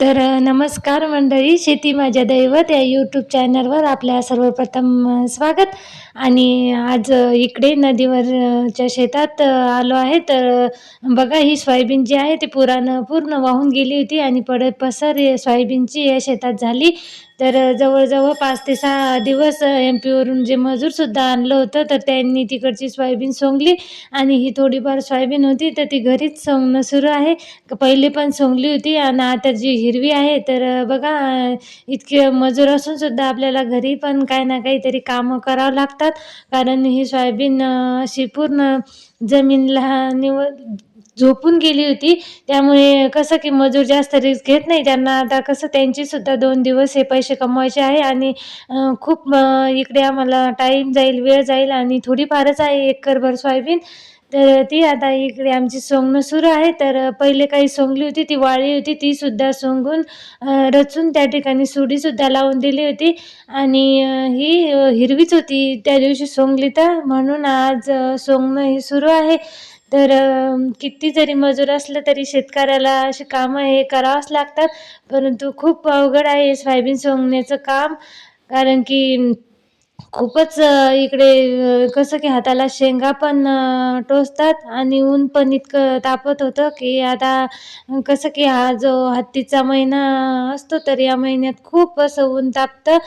तर नमस्कार मंडळी. शेती माझ्या दैवत या यूट्यूब चॅनलवर आपल्या सर्वप्रथम स्वागत. आणि आज इकडे नदीवरच्या शेतात आलो आहे. तर बघा ही सोयाबीन जी आहे ती पुरानं पूर्ण वाहून गेली होती आणि पडत पसर सोयाबीनची या शेतात झाली. तर जवळजवळ पाच ते सहा दिवस एम पीवरून जे मजूरसुद्धा आणलं होतं तर त्यांनी तिकडची सोयाबीन सोंगली आणि ही थोडीफार सोयाबीन होती तर ती घरीच सोंगणं सुरू आहे. पहिले पण सोंगली होती आणि आता जी हिरवी आहे तर बघा इतके मजूर असून सुद्धा आपल्याला घरी पण काही ना काहीतरी कामं करावं लागतात. कारण ही सोयाबीन अशी पूर्ण जमीनला निव झोपून गेली होती. त्यामुळे कसं की मजूर जास्त रिस्क घेत नाही. त्यांना आता कसं त्यांचीसुद्धा दोन दिवस हे पैसे कमवायचे आहे आणि खूप इकडे आम्हाला टाईम जाईल वेळ जाईल आणि थोडीफारच आहे. एकरभर सोयाबीन. तर ती आता इकडे आमची सोंगणं सुरू आहे. तर पहिले काही सोंगली होती ती वाळी होती. ती सुद्धा सोंगून रचून त्या ठिकाणी सुडीसुद्धा लावून दिली होती. आणि ही हिरवीच होती. त्या दिवशी सोंगली तर म्हणून आज सोंगणं हे सुरू आहे. तर किती जरी मजूर असलं तरी शेतकऱ्याला अशी कामं हे करावंच लागतात. परंतु खूप अवघड आहे सोयाबीन सोंगण्याचं काम. कारण की खूपच इकडे कसं की हाताला शेंगा पण टोचतात आणि ऊन पण इतकं तापत होतं की आता कसं की हा जो हत्तीचा महिना असतो तर या महिन्यात खूप असं ऊन तापतं.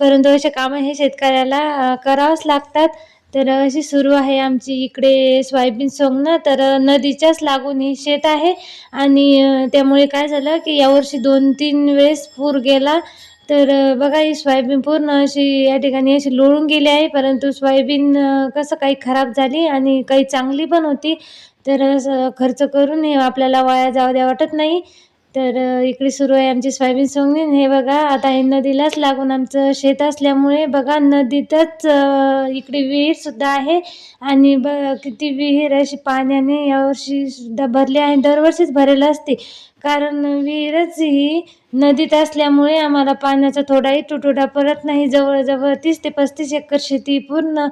परंतु असे कामं हे शेतकऱ्याला करावंच लागतात. तर अशी सुरू आहे आमची इकडे सोयाबीन सोंगणं. तर नदीच्याच लागून हे शेत आहे. आणि त्यामुळे काय झालं की यावर्षी दोन तीन वेळेस पूर गेला. तर बघा ही सोयाबीन पूर्ण अशी या ठिकाणी अशी लोळून गेली आहे. परंतु सोयाबीन कसं काही खराब झाली आणि काही चांगली पण होती. तर असं खर्च करून हे आपल्याला वाया जाऊ द्या वाटत नाही. तर इकडे सुरू आहे आमची सोयाबीन सोंगणी. हे बघा आता हे नदीलाच लागून आमचं शेत असल्यामुळे बघा नदीतच इकडे विहीरसुद्धा आहे. आणि ब किती विहीर अशी पाण्याने यावर्षी सुद्धा भरली आहे दरवर्षीच भरेल असते. कारण विहीरच ही नदीत असल्यामुळे आम्हाला पाण्याचा थोडाही तुटवडा पडत नाही. जवळजवळ तीस ते पस्तीस एकर शेती पूर्ण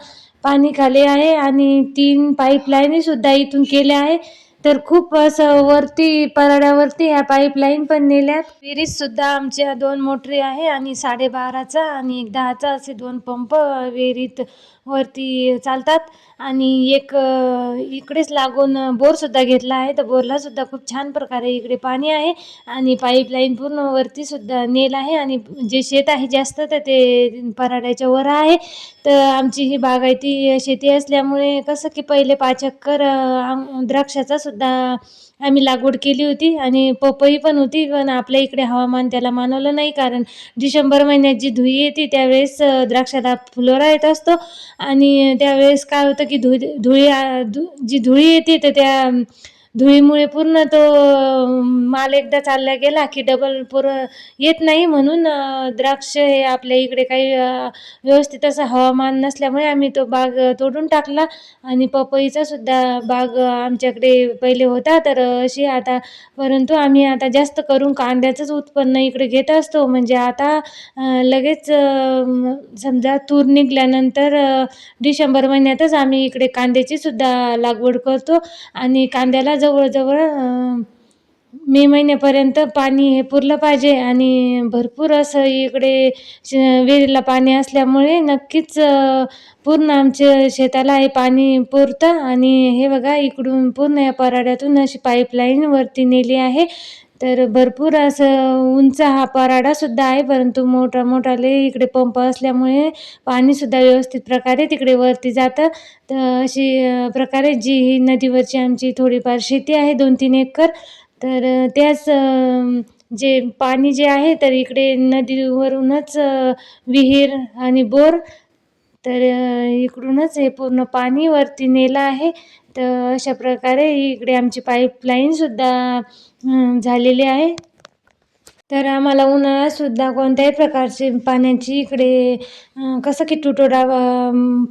पाणी खाली आहे आणि तीन पाईपलाईनीसुद्धा इथून केल्या आहे. तर खूप असं वरती परड्यावरती ह्या पाईपलाईन पण नेल्यात. विहिरीतसुद्धा आमच्या दोन मोटरी आहे आणि साडेबाराचा आणि एक दहाचा असे दोन पंप विहिरीत वरती चालतात. आणि एक इकडेच लागून बोरसुद्धा घेतला आहे. तर बोरलासुद्धा खूप छान प्रकारे इकडे पाणी आहे आणि पाईपलाईन पूर्ण वरतीसुद्धा नेल आहे. आणि जे शेत आहे जास्त तर ते पराड्याच्या वर आहे. तर आमची ही बागायती शेती असल्यामुळे कसं की पहिले पाच एकर आम- द्राक्षाचा सुद्धा आम्ही लागवड केली होती आणि पपई पण होती पण आपल्या इकडे हवामान त्याला मानवलं नाही कारण डिसेंबर महिन्यात जी धुई येते त्यावेळेस द्राक्षाला फुलोरा येत असतो आणि त्यावेळेस काय होतं की धुई धुळी जी धुळी येते तर त्या धुळीमुळे पूर्ण तो माल एकदा चालला गेला की डबल पुर येत नाही म्हणून द्राक्ष हे आपल्या इकडे काही व्यवस्थित असं हवामान नसल्यामुळे आम्ही तो बाग तोडून टाकला. आणि पपईचा सुद्धा बाग आमच्याकडे पहिले होता. तर अशी आता परंतु आम्ही आता जास्त करून कांद्याचंच उत्पन्न इकडे घेत असतो. म्हणजे आता लगेच समजा तूर निघल्यानंतर डिसेंबर महिन्यातच आम्ही इकडे कांद्याची सुद्धा लागवड करतो. आणि कांद्याला जवळजवळ मे महिन्यापर्यंत पाणी हे पुरलं पाहिजे आणि भरपूर असं इकडे श विहिरीला पाणी असल्यामुळे नक्कीच पूर्ण आमच्या शेताला हे पाणी पुरतं. आणि हे बघा इकडून पूर्ण या पराड्यातून अशी पाईपलाईन वरती नेली आहे. तर भरपूर असं उंच हा पराडासुद्धा आहे परंतु मोठा मोठाले इकडे पंप असल्यामुळे पाणीसुद्धा व्यवस्थित प्रकारे तिकडे वरती जातं. तर अशी प्रकारे जी ही नदीवरची आमची थोडीफार शेती आहे दोन तीन एकर तर त्याच जे पाणी जे आहे तर इकडे नदीवरूनच विहीर आणि बोर तर इकडूनच हे पूर्ण पाणी वरती नेलं आहे. तर अशा प्रकारे इकडे आमची पाईपलाईनसुद्धा झालेली आहे. तर आम्हाला उन्हाळ्यातसुद्धा कोणत्याही प्रकारची पाण्याची इकडे कसं की तुटवडा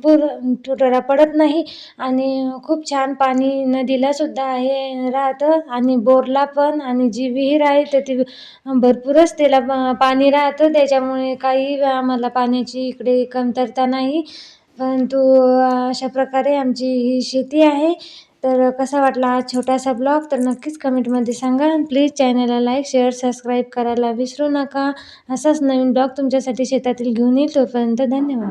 पूर तुटवडा पडत नाही आणि खूप छान पाणी नदीलासुद्धा आहे राहतं आणि बोरला पण आणि जी विहीर आहे तर ती भरपूरच त्याला प पाणी राहतं. त्याच्यामुळे काही आम्हाला पाण्याची इकडे कमतरता नाही. परंतु अशा प्रकारे आमची ही शेती आहे. तर कसा वाटला हा छोटासा ब्लॉग? तर नक्कीच कमेंटमध्ये सांगा प्लीज चॅनलला लाईक शेअर सबस्क्राईब करायला विसरू नका. असाच नवीन ब्लॉग तुमच्यासाठी शेतातील घेऊन येईल. तोपर्यंत धन्यवाद.